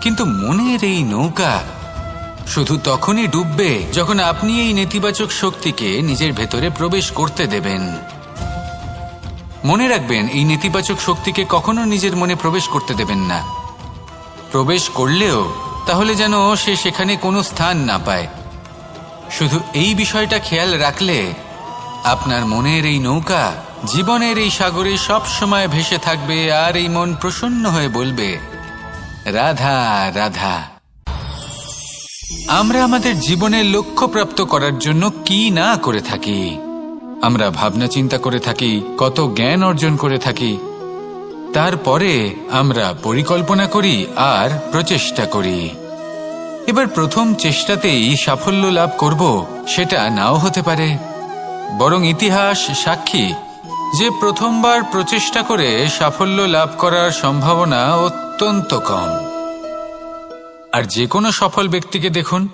কিন্তু মনের এই নৌকা শুধু তখনই ডুববে যখন আপনি এই নেতিবাচক শক্তিকে নিজের ভেতরে প্রবেশ করতে দেবেন। মনে রাখবেন, এই নেতিবাচক শক্তিকে কখনো নিজের মনে প্রবেশ করতে দেবেন না। প্রবেশ করলেও তাহলে যেন সে সেখানে কোনো স্থান না পায়। শুধু এই বিষয়টা খেয়াল রাখলে আপনার মনের এই নৌকা জীবনের এই সাগরে সব সময় ভেসে থাকবে আর এই মন প্রসন্ন হয়ে বলবে রাধা রাধা। আমরা আমাদের জীবনের লক্ষ্য প্রাপ্ত করার জন্য কি না করে থাকি? আমরা ভাবনা চিন্তা করে থাকি, কত জ্ঞান অর্জন করে থাকি। তারপরে আমরা পরিকল্পনা করি আর প্রচেষ্টা করি। এবার প্রথম চেষ্টাতেই সাফল্য লাভ করব, সেটা নাও হতে পারে। বরং ইতিহাস সাক্ষী যে প্রথমবার প্রচেষ্টা করে সাফল্য লাভ করার সম্ভাবনা অত্যন্ত কম। আর যে কোনো সফল ব্যক্তিকে দেখুন।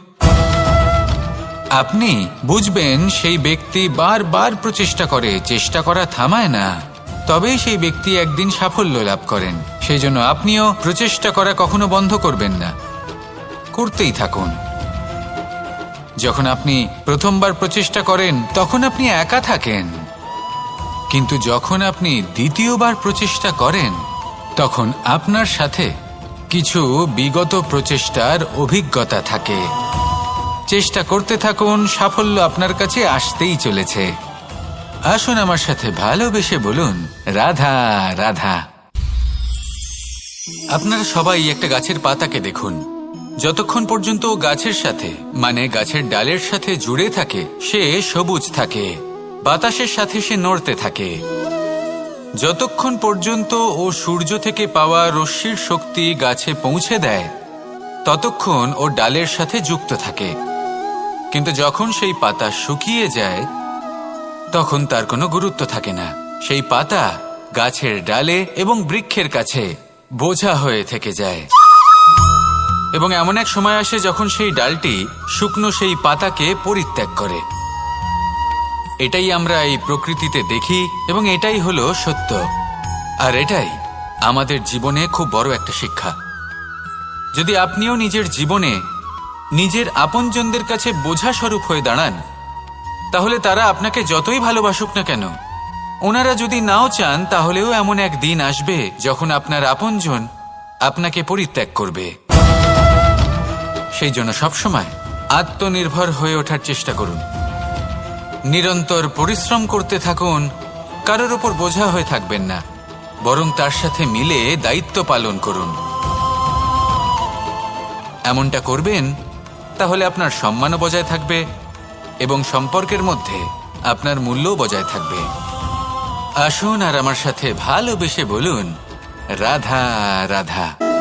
আপনি বুঝবেন সেই ব্যক্তি বারবার প্রচেষ্টা করে, চেষ্টা করা থামায় না। তবেই সেই ব্যক্তি একদিন সাফল্য লাভ করেন। সেই জন্য আপনিও প্রচেষ্টা করা কখনো বন্ধ করবেন না। করতেই থাকুন। যখন আপনি প্রথমবার প্রচেষ্টা করেন, তখন আপনি একা থাকেন। কিন্তু যখন আপনি দ্বিতীয়বার প্রচেষ্টা করেন, তখন আপনার সাথে কিছু বিগত প্রচেষ্টার অভিজ্ঞতা থাকে। চেষ্টা করতে থাকুন, সাফল্য আপনার কাছে আসতেই চলেছে। আসুন আমার সাথে ভালোবেসে বলুন, রাধা রাধা। আপনারা সবাই একটা গাছের পাতাকে দেখুন। যতক্ষণ পর্যন্ত গাছের সাথে মানে গাছের ডালের সাথে জুড়ে থাকে, সে সবুজ থাকে। বাতাসের সাথে সে নড়তে থাকে। যতক্ষণ পর্যন্ত ও সূর্য থেকে পাওয়া রশ্মির শক্তি গাছে পৌঁছে দেয়, ততক্ষণ ও ডালের সাথে যুক্ত থাকে। কিন্তু যখন সেই পাতা শুকিয়ে যায়, তখন তার কোনো গুরুত্ব থাকে না। সেই পাতা গাছের ডালে এবং বৃক্ষের কাছে বোঝা হয়ে থেকে যায়। এবং এমন এক সময় আসে যখন সেই ডালটি শুকনো সেই পাতাকে পরিত্যাগ করে। এটাই আমরা এই প্রকৃতিতে দেখি এবং এটাই হলো সত্য। আর এটাই আমাদের জীবনে খুব বড় একটা শিক্ষা। যদি আপনিও নিজের জীবনে নিজের আপনজনদের কাছে বোঝা স্বরূপ হয়ে দাঁড়ান, তাহলে তারা আপনাকে যতই ভালোবাসুক না কেন, ওনারা যদি নাও চান, তাহলেও এমন এক দিন আসবে যখন আপনার আপনজন আপনাকে পরিত্যাগ করবে। সেই জন্য সবসময় আত্মনির্ভর হয়ে ওঠার চেষ্টা করুন। নিরন্তর পরিশ্রম করতে থাকুন, কারোর ওপর বোঝা হয়ে থাকবেন না, বরং তার সাথে মিলে দায়িত্ব পালন করুন। এমনটা করবেন, তাহলে আপনার সম্মানও বজায় থাকবে এবং সম্পর্কের মধ্যে আপনার মূল্যও বজায় থাকবে। আসুন আর আমার সাথে ভালোবেসে বলুন, রাধা রাধা।